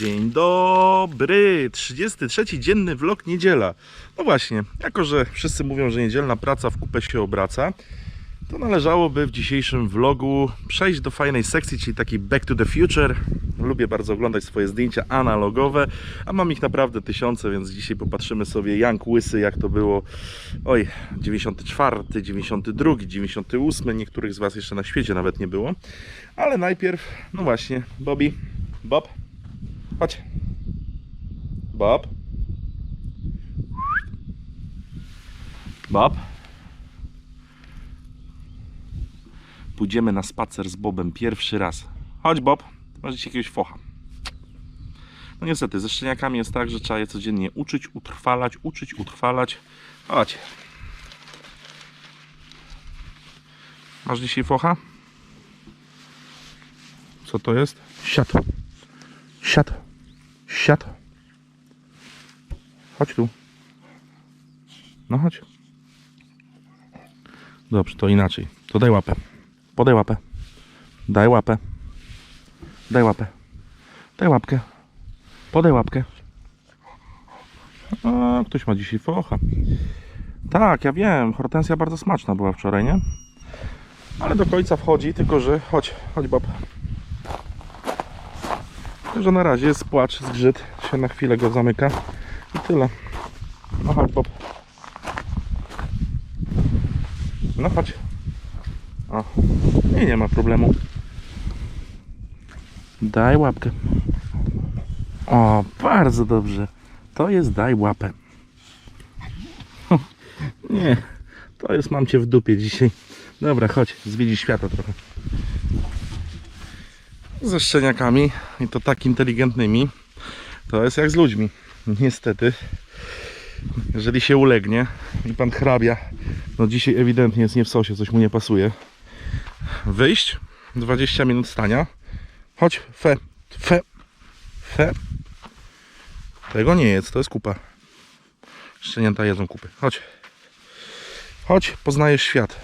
Dzień dobry, 33 dzienny vlog niedziela. No właśnie, jako że wszyscy mówią, że niedzielna praca w kupę się obraca, to należałoby w dzisiejszym vlogu przejść do fajnej sekcji, czyli takiej Back to the Future. Lubię bardzo oglądać swoje zdjęcia analogowe, a mam ich naprawdę tysiące, więc dzisiaj popatrzymy sobie Jank Łysy, jak to było, oj, 94, 92, 98, niektórych z Was jeszcze na świecie nawet nie było. Ale najpierw, no właśnie, Bobby, Bob, chodź. Bob. Bob. Pójdziemy na spacer z Bobem pierwszy raz. Chodź Bob, masz dzisiaj jakiegoś focha. No niestety, ze szczeniakami jest tak, że trzeba je codziennie uczyć, utrwalać, uczyć, utrwalać. Chodź. Masz dzisiaj focha? Co to jest? Siat. Siat. Siat. Chodź tu. No chodź. Dobrze, to inaczej. To daj łapę. Podaj łapę. Daj łapę. Daj łapę. Daj łapkę. Podaj łapkę. A, ktoś ma dzisiaj focha. Tak, ja wiem. Hortensja bardzo smaczna była wczoraj, nie? Ale do końca wchodzi, tylko że... Chodź, chodź Bob. Tylko, że na razie jest płacz, zgrzyt. Się na chwilę go zamyka. I tyle. No chodź Bob. No chodź. O. I nie ma problemu. Daj łapkę. O, bardzo dobrze. To jest daj łapę. Nie, to jest mam cię w dupie dzisiaj. Dobra, chodź, zwiedzi świata trochę. Ze szczeniakami i to tak inteligentnymi. To jest jak z ludźmi. Niestety, jeżeli się ulegnie i pan hrabia, no dzisiaj ewidentnie jest nie w sosie, coś mu nie pasuje. Wyjść, 20 minut stania. Chodź, fe, fe, fe. Tego nie jest, to jest kupa. Szczenięta jedzą kupy. Chodź. Chodź, poznajesz świat.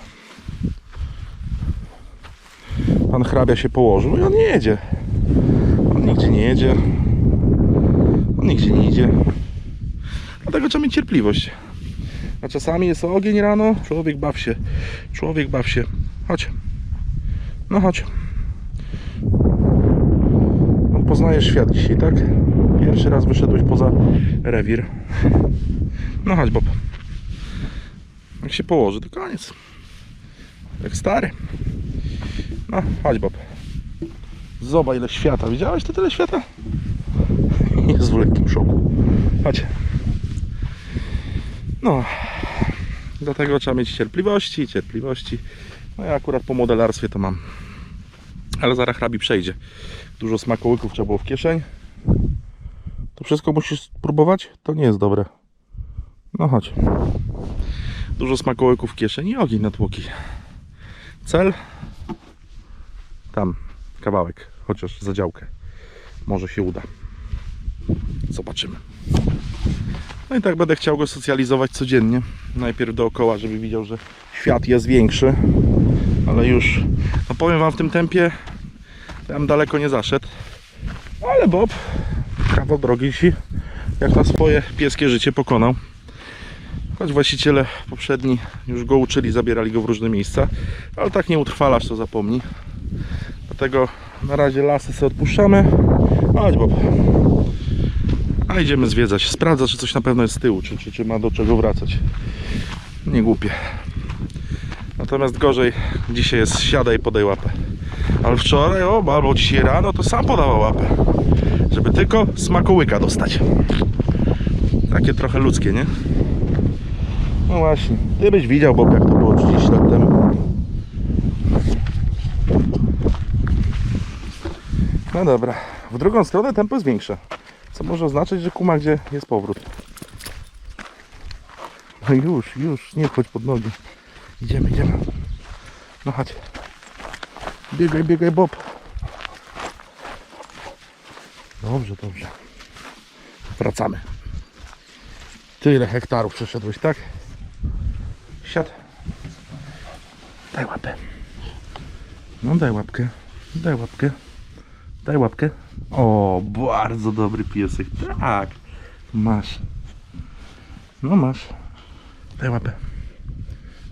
Pan hrabia się położył i on nie jedzie. On nigdzie nie jedzie. On nigdzie nie idzie. Dlatego trzeba mieć cierpliwość. A czasami jest ogień rano, człowiek baw się. Człowiek baw się. Chodź. No chodź. No, poznajesz świat dzisiaj, tak? Pierwszy raz wyszedłeś poza rewir. No chodź, Bob. Jak się położy, to koniec. Jak stary. No, chodź, Bob. Zobacz ile świata. Widziałeś to tyle świata? Jest w lekkim szoku. Chodź. No. Dlatego trzeba mieć cierpliwości, cierpliwości. No ja akurat po modelarstwie to mam. Ale zaraz hrabi przejdzie. Dużo smakołyków trzeba było w kieszeń. To wszystko musisz spróbować? To nie jest dobre. No chodź. Dużo smakołyków w kieszeni i ogień na tłoki. Cel? Tam, kawałek, chociaż za działkę. Może się uda. Zobaczymy. No i tak będę chciał go socjalizować codziennie. Najpierw dookoła, żeby widział, że świat jest większy. Ale już, no powiem Wam w tym tempie, tam daleko nie zaszedł. Ale Bob kawał drogi dzisiaj, jak na swoje pieskie życie pokonał. Choć właściciele poprzedni już go uczyli, zabierali go w różne miejsca, ale tak nie utrwalasz, to zapomnij. Dlatego na razie lasy sobie odpuszczamy. Chodź Bob. A idziemy zwiedzać. Sprawdza, czy coś na pewno jest z tyłu, czy, czy, czy ma do czego wracać. Nie głupie. Natomiast gorzej dzisiaj jest siadaj, podaj łapę. Ale wczoraj, o, albo dzisiaj rano, to sam podała łapę. Żeby tylko smakołyka dostać. Takie trochę ludzkie, nie? No właśnie. Ty byś widział, Bob, jak to było 30 lat temu. No dobra. W drugą stronę tempo jest większe. Co może oznaczać, że kuma gdzie jest powrót. No już, już, nie wchodź pod nogi. Idziemy, idziemy. No chodź. Biegaj, biegaj, Bob. Dobrze, dobrze. Wracamy. Tyle hektarów przeszedłeś, tak? Siad. Daj łapę. No daj łapkę. Daj łapkę. Daj łapkę. O, bardzo dobry piesek. Tak. Masz. No masz. Daj łapę.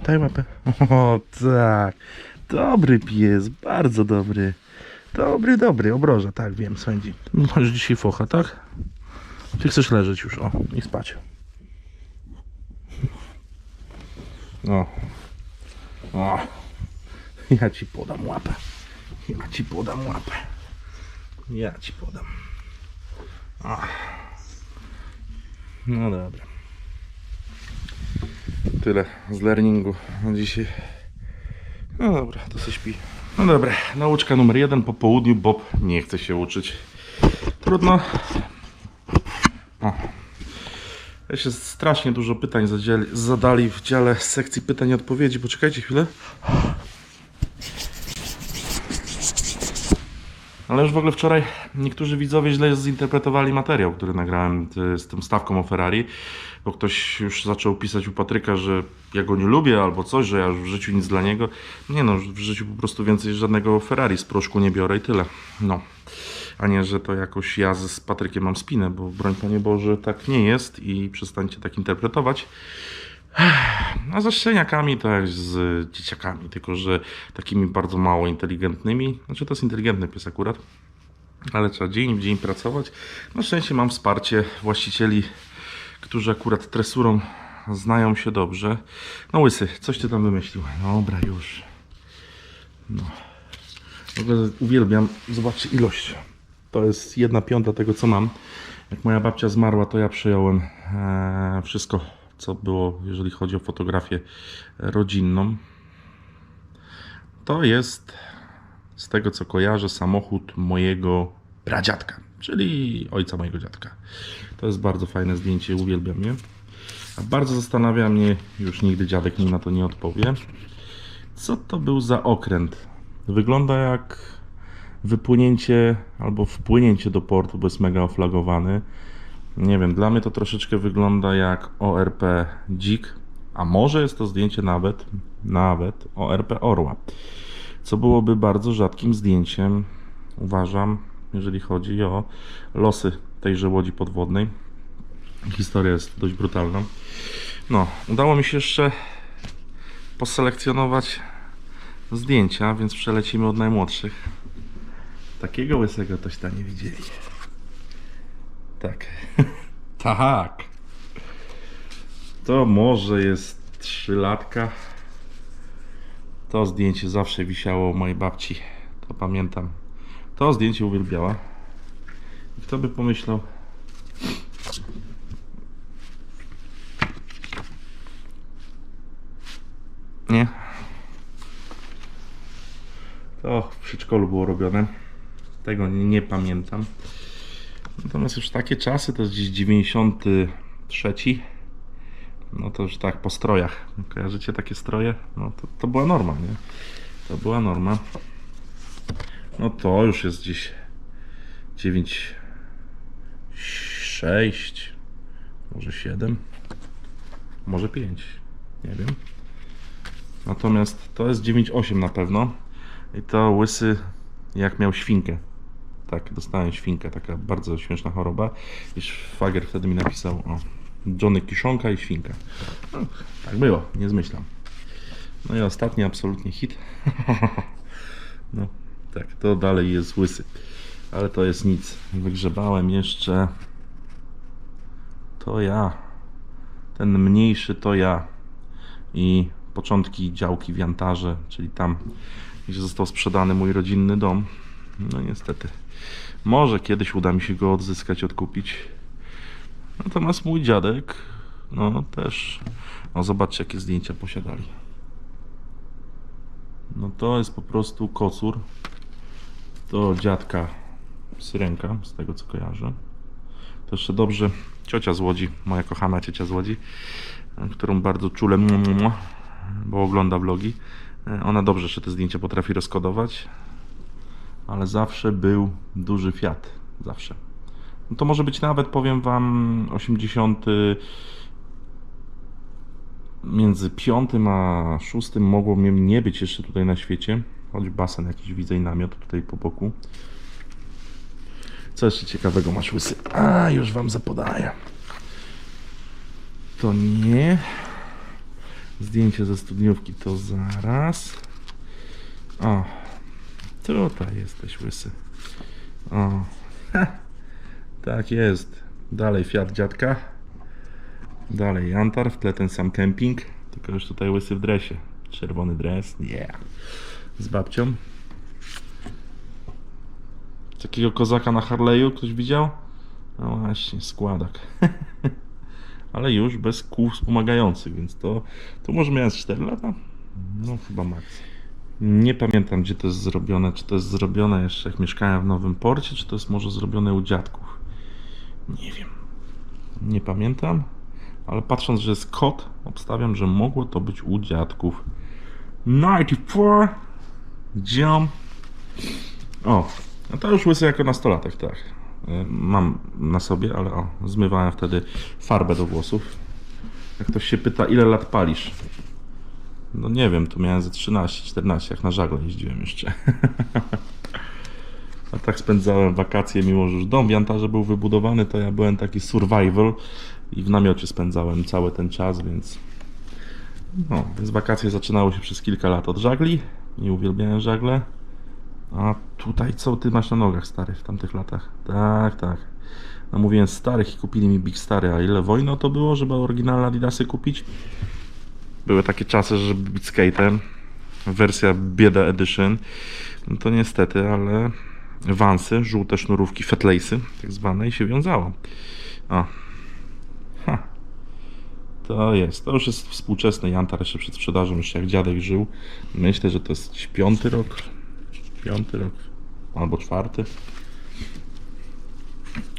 Daj łapę. O, tak. Dobry pies, bardzo dobry. Dobry, dobry, obroża, tak wiem, sędzi. Masz dzisiaj focha, tak? Ty chcesz leżeć już, o, i spać. O. O. Ja ci podam łapę. Ja ci podam łapę. Ja ci podam. No dobra. Tyle z learningu na dzisiaj. No dobra, to się śpi. No dobra, nauczka numer jeden po południu. Bob nie chce się uczyć. Trudno. O. Jeszcze strasznie dużo pytań zadali w dziale sekcji pytań i odpowiedzi. Poczekajcie chwilę. Ale już w ogóle wczoraj niektórzy widzowie źle zinterpretowali materiał, który nagrałem ty- z tą stawką o Ferrari, bo ktoś już zaczął pisać u Patryka, że ja go nie lubię albo coś, że ja już w życiu nic dla niego. Nie no, w życiu po prostu więcej żadnego Ferrari z proszku nie biorę i tyle. No. A nie, że to jakoś ja z Patrykiem mam spinę, bo broń Panie Boże, tak nie jest i przestańcie tak interpretować. A ze szczeniakami to jak z dzieciakami, tylko że takimi bardzo mało inteligentnymi. Znaczy to jest inteligentny pies akurat, ale trzeba dzień w dzień pracować. Na szczęście mam wsparcie właścicieli, którzy akurat tresurą znają się dobrze. No łysy, coś ty tam wymyślił. Dobra, już. No. W ogóle uwielbiam, zobaczcie ilość. To jest jedna piąta tego, co mam. Jak moja babcia zmarła, to ja przejąłem e, wszystko, co było, jeżeli chodzi o fotografię rodzinną. To jest, z tego co kojarzę, samochód mojego pradziadka, czyli ojca mojego dziadka. To jest bardzo fajne zdjęcie, uwielbiam je. A bardzo zastanawia mnie, już nigdy dziadek mi na to nie odpowie, co to był za okręt. Wygląda jak wypłynięcie albo wpłynięcie do portu, bo jest mega oflagowany. Nie wiem, dla mnie to troszeczkę wygląda jak ORP Dzik, a może jest to zdjęcie nawet, nawet ORP Orła, co byłoby bardzo rzadkim zdjęciem, uważam, jeżeli chodzi o losy tejże łodzi podwodnej. Historia jest dość brutalna. No, udało mi się jeszcze poselekcjonować zdjęcia, więc przelecimy od najmłodszych. Takiego łysego toś tam nie widzieli. Tak. tak. To może jest trzylatka. To zdjęcie zawsze wisiało u mojej babci. To pamiętam. To zdjęcie uwielbiała. Kto by pomyślał? Nie. To w przedszkolu było robione. Tego nie pamiętam. Natomiast już takie czasy, to jest gdzieś 93. No to już tak po strojach. Kojarzycie takie stroje? No to, to była norma, nie? To była norma. No to już jest gdzieś 9, 6, może 7, może 5. Nie wiem. Natomiast to jest 9,8 na pewno. I to łysy jak miał świnkę. Tak, dostałem świnkę, taka bardzo śmieszna choroba. I szwagier wtedy mi napisał o Johnny Kiszonka i świnka. No, tak było, nie zmyślam. No i ostatni absolutnie hit. no, tak, to dalej jest łysy. Ale to jest nic. Wygrzebałem jeszcze to ja. Ten mniejszy to ja. I początki działki w Jantarze, czyli tam, gdzie został sprzedany mój rodzinny dom. No niestety. Może kiedyś uda mi się go odzyskać, odkupić. Natomiast mój dziadek, no też. No zobaczcie, jakie zdjęcia posiadali. No to jest po prostu kocur. To dziadka syrenka, z tego co kojarzę. To jeszcze dobrze ciocia z Łodzi, moja kochana ciocia z Łodzi, którą bardzo czule, mu, mu, mu, bo ogląda vlogi. Ona dobrze jeszcze te zdjęcia potrafi rozkodować, ale zawsze był duży Fiat. Zawsze. No to może być nawet, powiem Wam, 80. Między 5 a 6 mogło mnie nie być jeszcze tutaj na świecie. Choć basen jakiś widzę i namiot tutaj po boku. Co jeszcze ciekawego masz łysy? A, już wam zapodaję. To nie. Zdjęcie ze studniówki to zaraz. O, tutaj jesteś łysy. O, tak jest. Dalej Fiat dziadka. Dalej Jantar, w tle ten sam kemping. Tylko już tutaj łysy w dresie. Czerwony dres, yeah. Z babcią. Takiego kozaka na Harley'u ktoś widział? No właśnie, składak. Ale już bez kół wspomagających, więc to, to może miałem z 4 lata? No chyba max. Nie pamiętam gdzie to jest zrobione. Czy to jest zrobione jeszcze jak mieszkałem w Nowym Porcie, czy to jest może zrobione u dziadków? Nie wiem. Nie pamiętam, ale patrząc, że jest kot, obstawiam, że mogło to być u dziadków. 94 Jump. O, no to już łysy jako nastolatek, tak. Y, Mam na sobie, ale o, zmywałem wtedy farbę do włosów. Jak ktoś się pyta, ile lat palisz? No nie wiem, tu miałem ze 13, 14, jak na żagle jeździłem jeszcze. A tak spędzałem wakacje, mimo że już dom w Jantarze był wybudowany, to ja byłem taki survival i w namiocie spędzałem cały ten czas, więc no, więc wakacje zaczynały się przez kilka lat od żagli. Nie uwielbiałem żagle. A tutaj co ty masz na nogach, stary, w tamtych latach? Tak, tak. No mówiłem starych i kupili mi Big Stary, a ile wojno to było, żeby oryginalne Adidasy kupić? Były takie czasy, żeby być skatem. Wersja Bieda Edition. No to niestety, ale wansy, żółte sznurówki, fetlace'y, tak zwane, i się wiązało. O. Ha. To jest. To już jest współczesny Jantar jeszcze przed sprzedażą, jeszcze jak dziadek żył. Myślę, że to jest piąty rok. Piąty rok. Albo czwarty.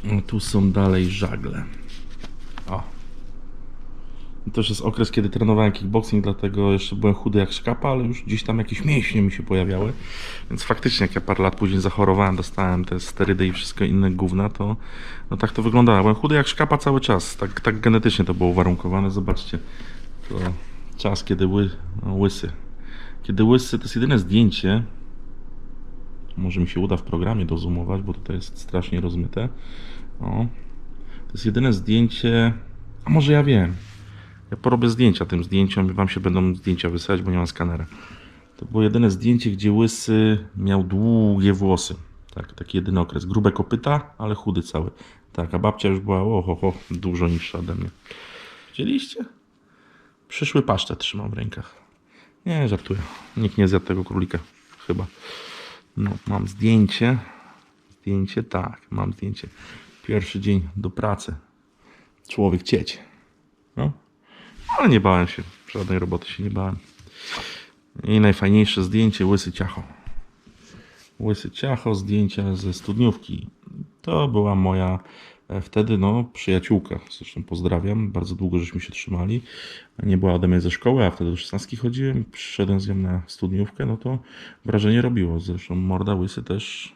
O, tu są dalej żagle. O. Już jest okres, kiedy trenowałem kickboxing, dlatego jeszcze byłem chudy jak szkapa, ale już gdzieś tam jakieś mięśnie mi się pojawiały. Więc faktycznie, jak ja parę lat później zachorowałem, dostałem te sterydy i wszystko inne gówna, to no tak to wyglądało. Byłem chudy jak szkapa cały czas. Tak, tak genetycznie to było uwarunkowane. Zobaczcie, to czas, kiedy ły, no, łysy. Kiedy łysy, to jest jedyne zdjęcie. Może mi się uda w programie dozoomować, bo tutaj jest strasznie rozmyte. O. To jest jedyne zdjęcie. A może ja wiem. Ja porobię zdjęcia tym zdjęciom i wam się będą zdjęcia wysyłać, bo nie mam skanera. To było jedyne zdjęcie, gdzie łysy miał długie włosy. Tak, taki jedyny okres. Grube kopyta, ale chudy cały. Tak, a babcia już była oho, ho, dużo niższa ode mnie. Widzieliście? Przyszły pasztet trzymał w rękach. Nie, żartuję. Nikt nie zjadł tego królika. Chyba. No, mam zdjęcie. Zdjęcie, tak, mam zdjęcie. Pierwszy dzień do pracy. Człowiek cieć. No. Ale nie bałem się. Żadnej roboty się nie bałem. I najfajniejsze zdjęcie Łysy Ciacho. Łysy Ciacho, zdjęcia ze studniówki. To była moja e, wtedy no, przyjaciółka. Zresztą pozdrawiam. Bardzo długo żeśmy się trzymali. Nie była ode mnie ze szkoły, a wtedy do 16 chodziłem. Przyszedłem z nią na studniówkę, no to wrażenie robiło. Zresztą morda Łysy też,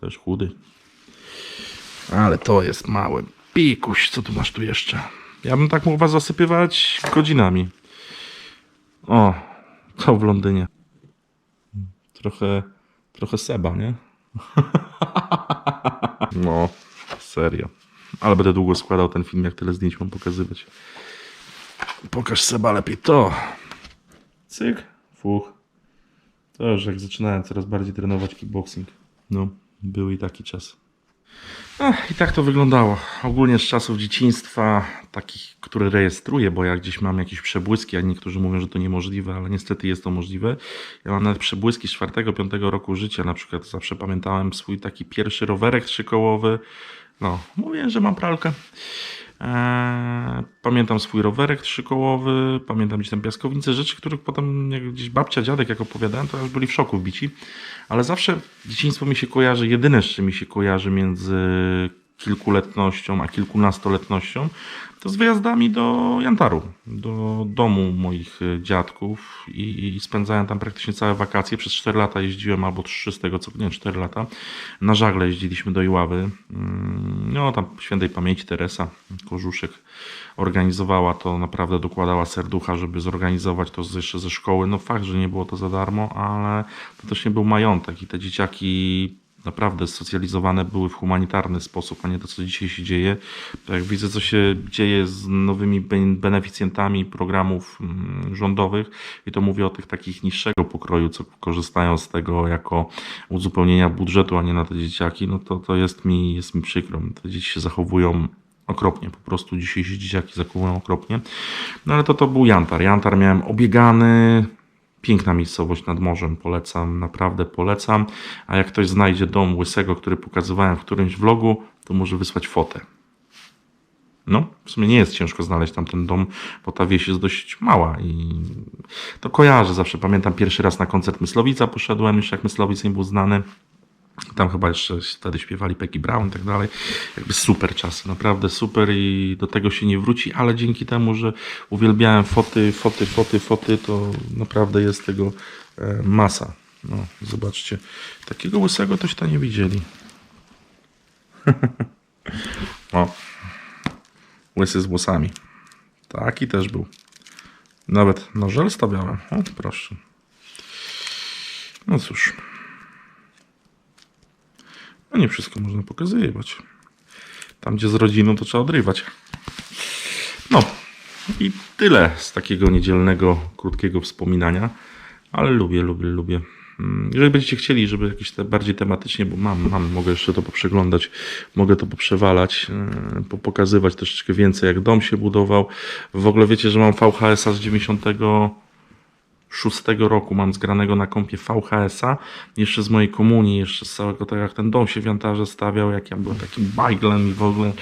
też chudy. Ale to jest mały pikuś. Co tu masz tu jeszcze? Ja bym tak mógł was zasypywać godzinami. O, to w Londynie. Trochę, trochę Seba, nie? No, serio. Ale będę długo składał ten film, jak tyle zdjęć mam pokazywać. Pokaż Seba lepiej to. Cyk, fuch. To już jak zaczynałem coraz bardziej trenować kickboxing. No, był i taki czas. I tak to wyglądało. Ogólnie z czasów dzieciństwa, takich, które rejestruję, bo ja gdzieś mam jakieś przebłyski, a niektórzy mówią, że to niemożliwe, ale niestety jest to możliwe. Ja mam nawet przebłyski z 4-5 roku życia. Na przykład zawsze pamiętałem swój taki pierwszy rowerek trzykołowy. No, mówię, że mam pralkę. Eee, pamiętam swój rowerek trzykołowy, pamiętam gdzieś tam piaskownice, rzeczy, których potem jak gdzieś babcia, dziadek jak opowiadałem, to aż byli w szoku bici. Ale zawsze dzieciństwo mi się kojarzy, jedyne z czym mi się kojarzy między kilkuletnością a kilkunastoletnością, to z wyjazdami do Jantaru, do domu moich y, dziadków i, i spędzałem tam praktycznie całe wakacje. Przez 4 lata jeździłem, albo 3 z tego co, nie 4 lata. Na żagle jeździliśmy do Iławy. No tam świętej pamięci Teresa Korzuszek organizowała to, naprawdę dokładała serducha, żeby zorganizować to jeszcze ze szkoły. No fakt, że nie było to za darmo, ale to też nie był majątek i te dzieciaki naprawdę socjalizowane były w humanitarny sposób, a nie to, co dzisiaj się dzieje. To jak widzę, co się dzieje z nowymi ben- beneficjentami programów mm, rządowych, i to mówię o tych takich niższego pokroju, co korzystają z tego jako uzupełnienia budżetu, a nie na te dzieciaki, no to, to jest, mi, jest mi przykro. Te dzieci się zachowują okropnie, po prostu dzisiejsze dzieciaki zachowują okropnie. No ale to to był Jantar. Jantar miałem obiegany, Piękna miejscowość nad morzem, polecam, naprawdę polecam. A jak ktoś znajdzie dom łysego, który pokazywałem w którymś vlogu, to może wysłać fotę. No, w sumie nie jest ciężko znaleźć tam ten dom, bo ta wieś jest dość mała i to kojarzę zawsze. Pamiętam pierwszy raz na koncert Myslowica poszedłem, już jak Myslowic nie był znany. Tam chyba jeszcze wtedy śpiewali Peggy Brown i tak dalej. Jakby super czasy, naprawdę super i do tego się nie wróci, ale dzięki temu, że uwielbiałem foty, foty, foty, foty, to naprawdę jest tego e, masa. No, zobaczcie. Takiego łysego toś to nie widzieli. o. Łysy z włosami. Taki też był. Nawet nożel stawiałem. O, proszę. No cóż. No nie wszystko można pokazywać. Tam, gdzie z rodziną, to trzeba odrywać. No i tyle z takiego niedzielnego, krótkiego wspominania. Ale lubię, lubię, lubię. Mm, Jeżeli będziecie chcieli, żeby jakieś te bardziej tematycznie, bo mam, mam, mogę jeszcze to poprzeglądać, mogę to poprzewalać, yy, popokazywać troszeczkę więcej, jak dom się budował. W ogóle wiecie, że mam VHS-a z 90 szóstego roku mam zgranego na kompie VHS-a, jeszcze z mojej komunii, jeszcze z całego tego, jak ten dom się w Jantarze stawiał, jak ja byłem takim bajglem i w ogóle,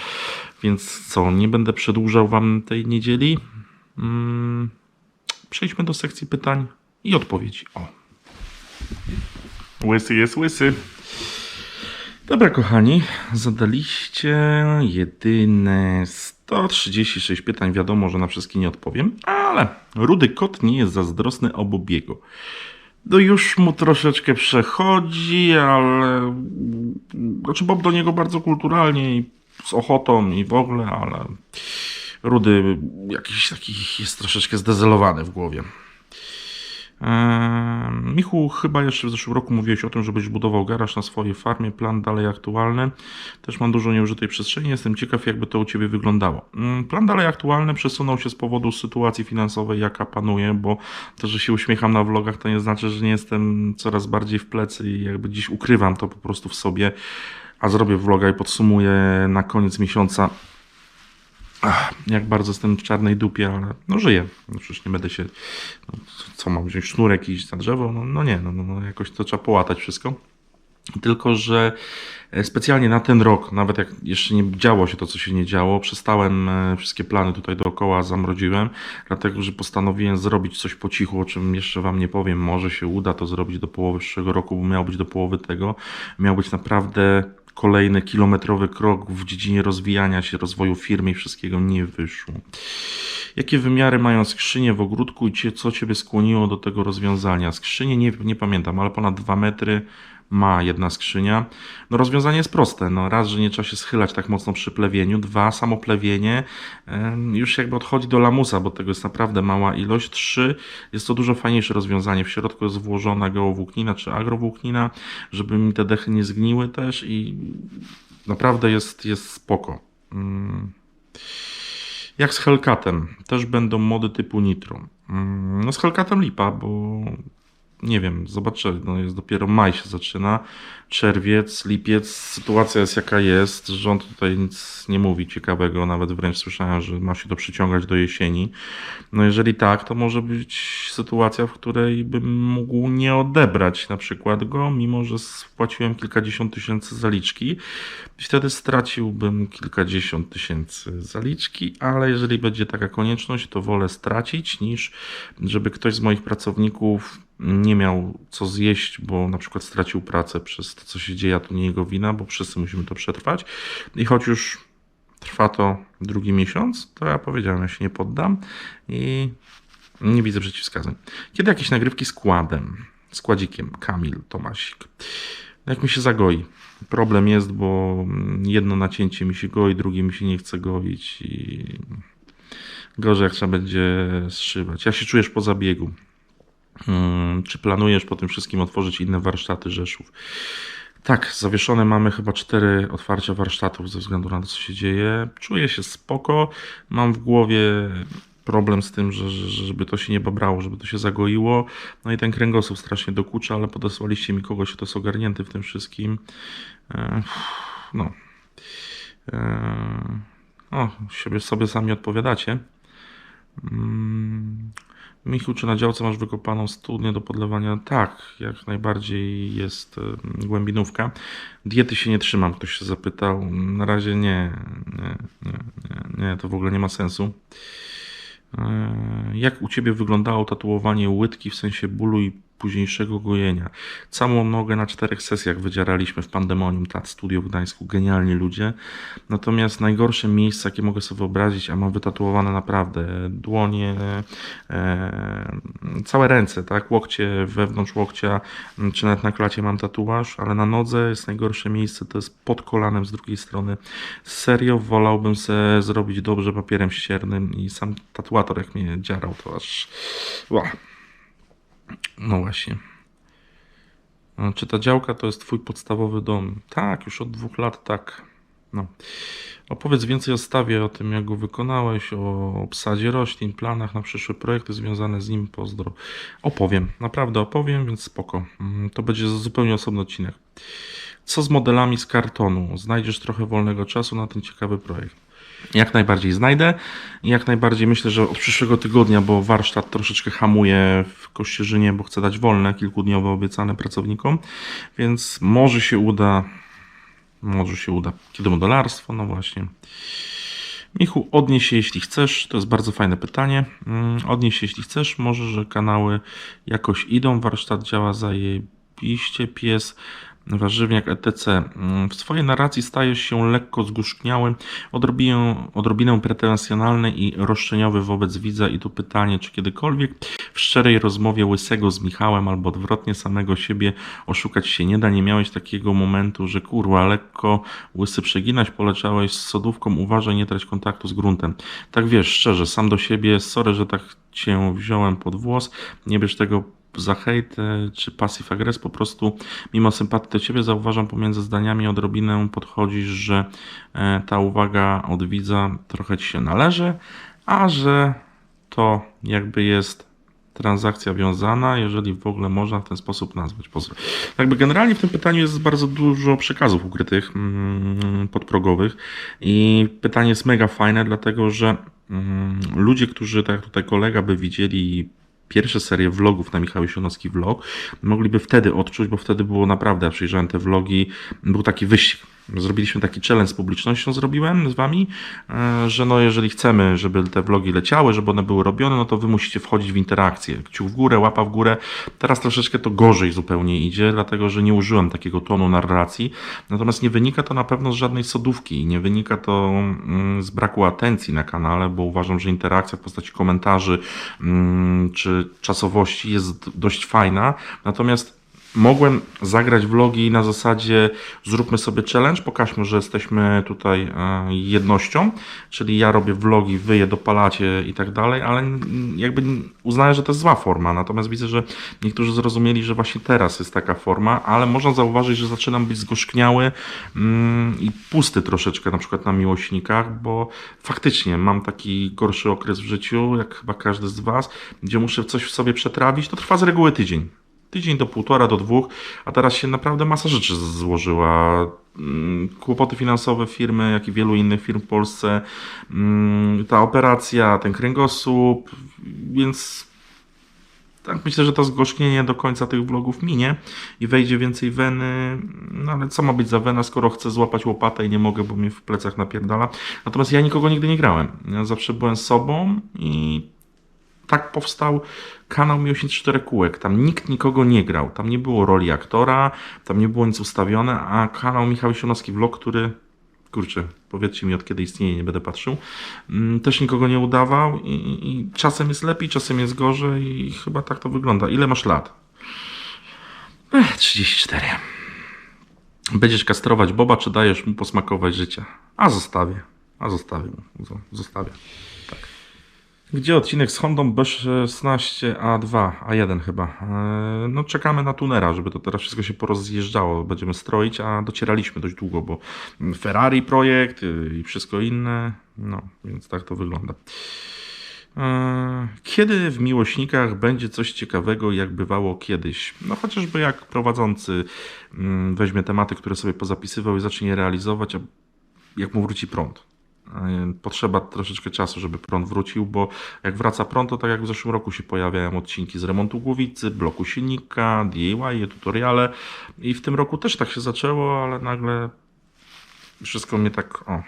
więc co, nie będę przedłużał wam tej niedzieli. Mm, przejdźmy do sekcji pytań i odpowiedzi. O. Łysy jest łysy. Dobra, kochani, zadaliście jedyne 136 pytań. Wiadomo, że na wszystkie nie odpowiem, ale rudy kot nie jest zazdrosny o Bobiego. No już mu troszeczkę przechodzi, ale. Znaczy, Bob do niego bardzo kulturalnie i z ochotą i w ogóle, ale. Rudy jakiś taki jest troszeczkę zdezelowany w głowie. Eee, Michu, chyba jeszcze w zeszłym roku mówiłeś o tym, żebyś budował garaż na swojej farmie. Plan dalej aktualny. Też mam dużo nieużytej przestrzeni. Jestem ciekaw, jakby to u Ciebie wyglądało. Mm, Plan dalej aktualny przesunął się z powodu sytuacji finansowej, jaka panuje, bo to, że się uśmiecham na vlogach, to nie znaczy, że nie jestem coraz bardziej w plecy i jakby dziś ukrywam to po prostu w sobie, a zrobię vloga i podsumuję na koniec miesiąca Ach, jak bardzo jestem w czarnej dupie, ale no żyję. No przecież nie będę się. No, co mam wziąć sznurek i iść na drzewo? No, no nie, no, no, no jakoś to trzeba połatać wszystko. Tylko, że e, specjalnie na ten rok, nawet jak jeszcze nie działo się to, co się nie działo, przestałem e, wszystkie plany tutaj dookoła, zamroziłem, dlatego, że postanowiłem zrobić coś po cichu, o czym jeszcze Wam nie powiem. Może się uda to zrobić do połowy przyszłego roku, bo miał być do połowy tego. Miał być naprawdę kolejny kilometrowy krok w dziedzinie rozwijania się, rozwoju firmy i wszystkiego nie wyszło. Jakie wymiary mają skrzynie w ogródku i co Ciebie skłoniło do tego rozwiązania? Skrzynie nie, nie pamiętam, ale ponad 2 metry ma jedna skrzynia. No rozwiązanie jest proste. No raz, że nie trzeba się schylać tak mocno przy plewieniu. Dwa, samo plewienie już jakby odchodzi do lamusa, bo tego jest naprawdę mała ilość. Trzy, jest to dużo fajniejsze rozwiązanie. W środku jest włożona geowłóknina czy agrowłóknina, żeby mi te dechy nie zgniły też i naprawdę jest, jest spoko. Mm. Jak z Hellcatem. Też będą mody typu Nitro. Mm, No z Hellcatem lipa, bo nie wiem, zobaczę, no jest dopiero maj się zaczyna, czerwiec, lipiec, sytuacja jest jaka jest, rząd tutaj nic nie mówi ciekawego, nawet wręcz słyszałem, że ma się to przyciągać do jesieni. No jeżeli tak, to może być sytuacja, w której bym mógł nie odebrać na przykład go, mimo że spłaciłem kilkadziesiąt tysięcy zaliczki wtedy straciłbym kilkadziesiąt tysięcy zaliczki, ale jeżeli będzie taka konieczność, to wolę stracić niż żeby ktoś z moich pracowników nie miał co zjeść, bo na przykład stracił pracę przez to, co się dzieje, a to nie jego wina, bo wszyscy musimy to przetrwać. I choć już trwa to drugi miesiąc, to ja powiedziałem, ja się nie poddam i nie widzę przeciwwskazań. Kiedy jakieś nagrywki składem, składzikiem, Kamil Tomasik. Jak mi się zagoi. Problem jest, bo jedno nacięcie mi się goi, drugie mi się nie chce goić i gorzej jak trzeba będzie zszywać. Jak się czujesz po zabiegu? Hmm, Czy planujesz po tym wszystkim otworzyć inne warsztaty Rzeszów? Tak, zawieszone mamy chyba cztery otwarcia warsztatów ze względu na to, co się dzieje. Czuję się spoko. Mam w głowie problem z tym, że, że, żeby to się nie babrało, żeby to się zagoiło. No i ten kręgosłup strasznie dokucza, ale podesłaliście mi kogoś, kto jest ogarnięty w tym wszystkim. E, No. E, O, sobie, sobie sami odpowiadacie. Mm, Michu, czy na działce masz wykopaną studnię do podlewania? Tak, jak najbardziej jest głębinówka. Diety się nie trzymam, ktoś się zapytał. Na razie nie, nie, nie, nie, nie to w ogóle nie ma sensu. E, Jak u Ciebie wyglądało tatuowanie łydki w sensie bólu i późniejszego gojenia? Całą nogę na czterech sesjach wydzieraliśmy w Pandemonium, Tat Studio w Gdańsku, genialni ludzie. Natomiast najgorsze miejsca, jakie mogę sobie wyobrazić, a mam wytatuowane naprawdę dłonie, e, całe ręce, tak, łokcie, wewnątrz łokcia, czy nawet na klacie mam tatuaż, ale na nodze jest najgorsze miejsce, to jest pod kolanem z drugiej strony. Serio wolałbym se zrobić dobrze papierem ściernym i sam tatuator jak mnie dziarał, to aż... Ła. No właśnie. A Czy ta działka to jest twój podstawowy dom? Tak, już od dwóch lat tak. No. Opowiedz więcej o stawie, o tym jak go wykonałeś, o obsadzie roślin, planach na przyszłe projekty związane z nim. Pozdro. Opowiem, naprawdę opowiem, więc spoko. Mm, To będzie zupełnie osobny odcinek. Co z modelami z kartonu? Znajdziesz trochę wolnego czasu na ten ciekawy projekt. Jak najbardziej znajdę. Jak najbardziej myślę, że od przyszłego tygodnia, bo warsztat troszeczkę hamuje w Kościerzynie, bo chcę dać wolne, kilkudniowe obiecane pracownikom, więc może się uda. Może się uda. Kiedy modelarstwo? No właśnie. Michu, odnieś się jeśli chcesz. To jest bardzo fajne pytanie. Mm, Odnieś się jeśli chcesz. Może, że kanały jakoś idą. Warsztat działa zajebiście. Pies, warzywniak, etc. W swojej narracji stajesz się lekko zgorzkniały, odrobinę, odrobinę pretensjonalny i roszczeniowy wobec widza. I tu pytanie, czy kiedykolwiek w szczerej rozmowie łysego z Michałem albo odwrotnie samego siebie oszukać się nie da. Nie miałeś takiego momentu, że kurwa, lekko łysy przeginać, poleciałeś z sodówką, uważaj, nie trać kontaktu z gruntem. Tak wiesz, szczerze, sam do siebie, sorry, że tak cię wziąłem pod włos, nie bierz tego za hejt e, czy passive agres, po prostu mimo sympatii do ciebie zauważam pomiędzy zdaniami odrobinę podchodzisz, że e, ta uwaga od widza trochę ci się należy, a że to jakby jest transakcja wiązana, jeżeli w ogóle można w ten sposób nazwać. Jakby generalnie w tym pytaniu jest bardzo dużo przekazów ukrytych, mm, podprogowych i pytanie jest mega fajne, dlatego że mm, ludzie, którzy, tak jak tutaj kolega by widzieli pierwsze serie vlogów na Michał Sionowski vlog, mogliby wtedy odczuć, bo wtedy było naprawdę, ja przyjrzałem te vlogi, był taki wyścig. Zrobiliśmy taki challenge z publicznością, zrobiłem z wami, e, że no jeżeli chcemy, żeby te vlogi leciały, żeby one były robione, no to wy musicie wchodzić w interakcję. Kciuk w górę, łapa w górę. Teraz troszeczkę to gorzej zupełnie idzie, dlatego że nie użyłem takiego tonu narracji. Natomiast nie wynika to na pewno z żadnej sodówki, nie wynika to mm, z braku atencji na kanale, bo uważam, że interakcja w postaci komentarzy mm, czy czasowości jest dość fajna. Natomiast mogłem zagrać vlogi na zasadzie zróbmy sobie challenge, pokażmy, że jesteśmy tutaj e, jednością, czyli ja robię vlogi, wy je dopalacie i tak dalej, ale jakby uznaję, że to jest zła forma, natomiast widzę, że niektórzy zrozumieli, że właśnie teraz jest taka forma, ale można zauważyć, że zaczynam być zgorzkniały mm, i pusty troszeczkę na przykład na miłośnikach, bo faktycznie mam taki gorszy okres w życiu, jak chyba każdy z Was, gdzie muszę coś w sobie przetrawić, to trwa z reguły tydzień tydzień do półtora, do dwóch, a teraz się naprawdę masa rzeczy złożyła. Mm, Kłopoty finansowe firmy, jak i wielu innych firm w Polsce, mm, ta operacja, ten kręgosłup, więc tak myślę, że to zgorzknienie do końca tych vlogów minie i wejdzie więcej weny, no ale co ma być za wena, skoro chcę złapać łopatę i nie mogę, bo mnie w plecach napierdala. Natomiast ja nikogo nigdy nie grałem. Ja zawsze byłem sobą i tak powstał kanał Miłośnik Czterech Kółek. Tam nikt nikogo nie grał. Tam nie było roli aktora, tam nie było nic ustawione, a kanał Michał Sionowski Vlog, który kurczę, powiedzcie mi od kiedy istnieje, nie będę patrzył, mm, też nikogo nie udawał i, i- czasem jest lepiej, czasem jest gorzej i chyba tak to wygląda. Ile masz lat? Ech, 34. Będziesz kastrować Boba, czy dajesz mu posmakować życia? A zostawię. A zostawię Zostawię. Tak. Gdzie odcinek z Hondą B16 A2, A1 chyba. E, No czekamy na tunera, żeby to teraz wszystko się porozjeżdżało. Będziemy stroić, a docieraliśmy dość długo, bo Ferrari projekt y, i wszystko inne. No, więc tak to wygląda. E, Kiedy w miłośnikach będzie coś ciekawego, jak bywało kiedyś? No chociażby jak prowadzący mm, weźmie tematy, które sobie pozapisywał i zacznie je realizować, a jak mu wróci prąd. E, Potrzeba troszeczkę czasu, żeby prąd wrócił, bo jak wraca prąd, to tak jak w zeszłym roku się pojawiają odcinki z remontu głowicy, bloku silnika, DIY, tutoriale i w tym roku też tak się zaczęło, ale nagle wszystko mnie tak o.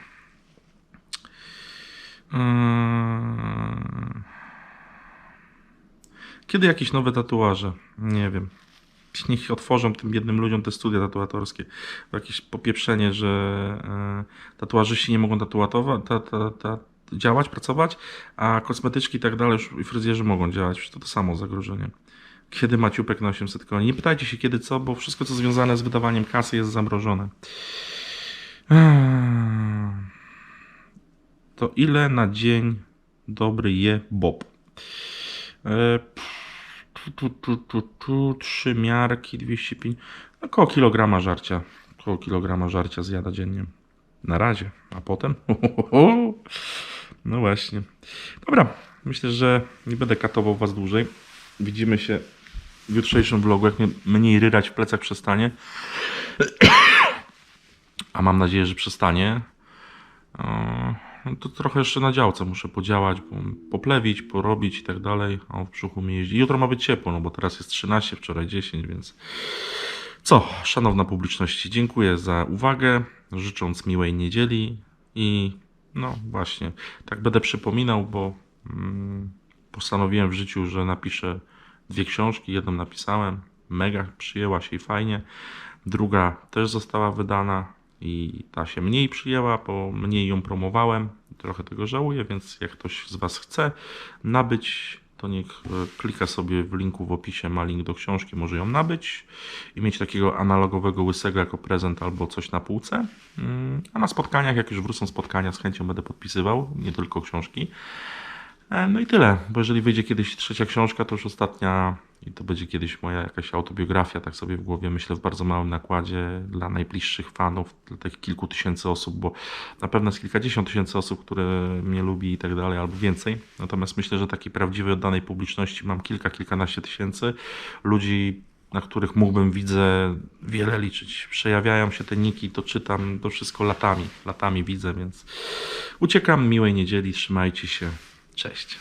Yy. Kiedy jakieś nowe tatuaże? Nie wiem. Niech otworzą tym biednym ludziom te studia tatuatorskie. Jakieś popieprzenie, że e, tatuażyści nie mogą tatuatować, ta, ta, ta, działać, pracować, a kosmetyczki i tak dalej i fryzjerzy mogą działać. To to samo zagrożenie. Kiedy Maciupek na 800 koni? Nie pytajcie się kiedy co, bo wszystko co związane z wydawaniem kasy jest zamrożone. Eee. To ile na dzień dobry je Bob? E, tu, tu, tu, tu, trzy miarki, 205, no około kilograma żarcia. Około kilograma żarcia zjada dziennie. Na razie, a potem? No właśnie. Dobra, myślę, że nie będę katował Was dłużej. Widzimy się w jutrzejszym vlogu, jak mnie mniej ryrać w plecach przestanie. A mam nadzieję, że przestanie. No to trochę jeszcze na działce muszę podziałać, poplewić, porobić i tak dalej. A w brzuchu mi jeździ. Jutro ma być ciepło, no bo teraz jest 13, wczoraj 10, więc co, szanowna publiczności, dziękuję za uwagę, życząc miłej niedzieli i no właśnie, tak będę przypominał, bo mm, postanowiłem w życiu, że napiszę dwie książki, jedną napisałem, mega przyjęła się i fajnie, druga też została wydana i ta się mniej przyjęła, bo mniej ją promowałem, trochę tego żałuję, więc jak ktoś z Was chce nabyć, to niech e, klika sobie w linku w opisie, ma link do książki, może ją nabyć i mieć takiego analogowego łysego jako prezent albo coś na półce. Mm, A na spotkaniach, jak już wrócą spotkania, z chęcią będę podpisywał, nie tylko książki. E, No i tyle, bo jeżeli wyjdzie kiedyś trzecia książka, to już ostatnia i to będzie kiedyś moja jakaś autobiografia, tak sobie w głowie myślę, w bardzo małym nakładzie dla najbliższych fanów, dla tych kilku tysięcy osób, bo na pewno jest kilkadziesiąt tysięcy osób, które mnie lubi i tak dalej, albo więcej. Natomiast myślę, że takiej prawdziwej oddanej publiczności mam kilka, kilkanaście tysięcy ludzi, na których mógłbym, widzę, wiele liczyć. Przejawiają się te niki, to czytam, to wszystko latami, latami widzę, więc uciekam, miłej niedzieli, trzymajcie się, cześć.